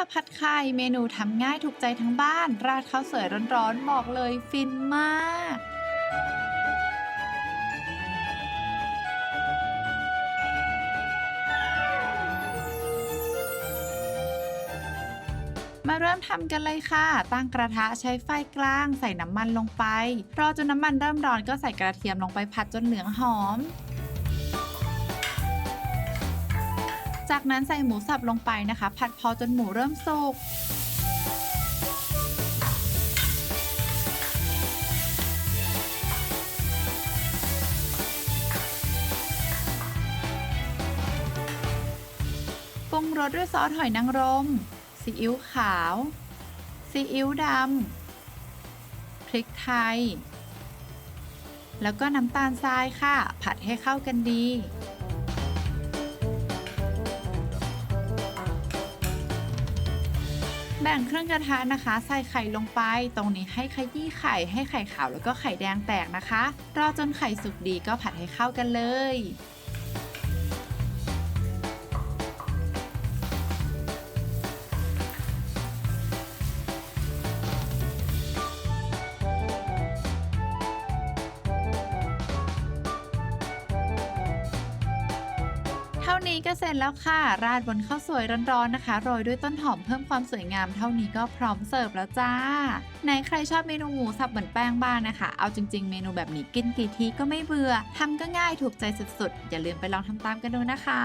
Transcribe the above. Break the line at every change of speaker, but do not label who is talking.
สับผัดไข่เมนูทำง่ายถูกใจทั้งบ้าน ราดข้าวสวยร้อนๆ บอกเลยฟินมากมาเริ่มทำกันเลยค่ะ ตั้งกระทะใช้ไฟกลางใส่น้ำมันลงไป รอจนน้ำมันเริ่มร้อนก็ใส่กระเทียมลงไปผัดจนเหลืองหอม จากนั้นใส่หมูสับลงไปนะคะ ผัดพอจนหมูเริ่มสุกปรุงรสด้วยซอสหอยนางรม ซีอิ๊วขาว ซีอิ๊วดำ พริกไทย แล้วก็น้ำตาลทรายค่ะ ผัดให้เข้ากันดี แบ่งเครื่องกระทะนะคะ ใส่ไข่ลงไป ตรงนี้ให้ขยี้ไข่ให้ไข่ขาวแล้วก็ไข่แดงแตกนะคะ รอจนไข่สุกดีก็ผัดให้เข้ากันเลย เท่านี้ก็เสร็จแล้วค่ะ ราดบนข้าวสวยร้อนๆนะคะ โรยด้วยต้นหอมเพิ่มความสวยงาม เท่านี้ก็พร้อมเสิร์ฟแล้วจ้าไหนใครชอบเมนูหมูสับเหมือนแป้งบ้างนะคะ เอาจริงๆ เมนูแบบนี้กินกี่ทีก็ไม่เบื่อทำก็ง่ายถูกใจสุดๆ อย่าลืมไปลองทำตามกันดูนะคะ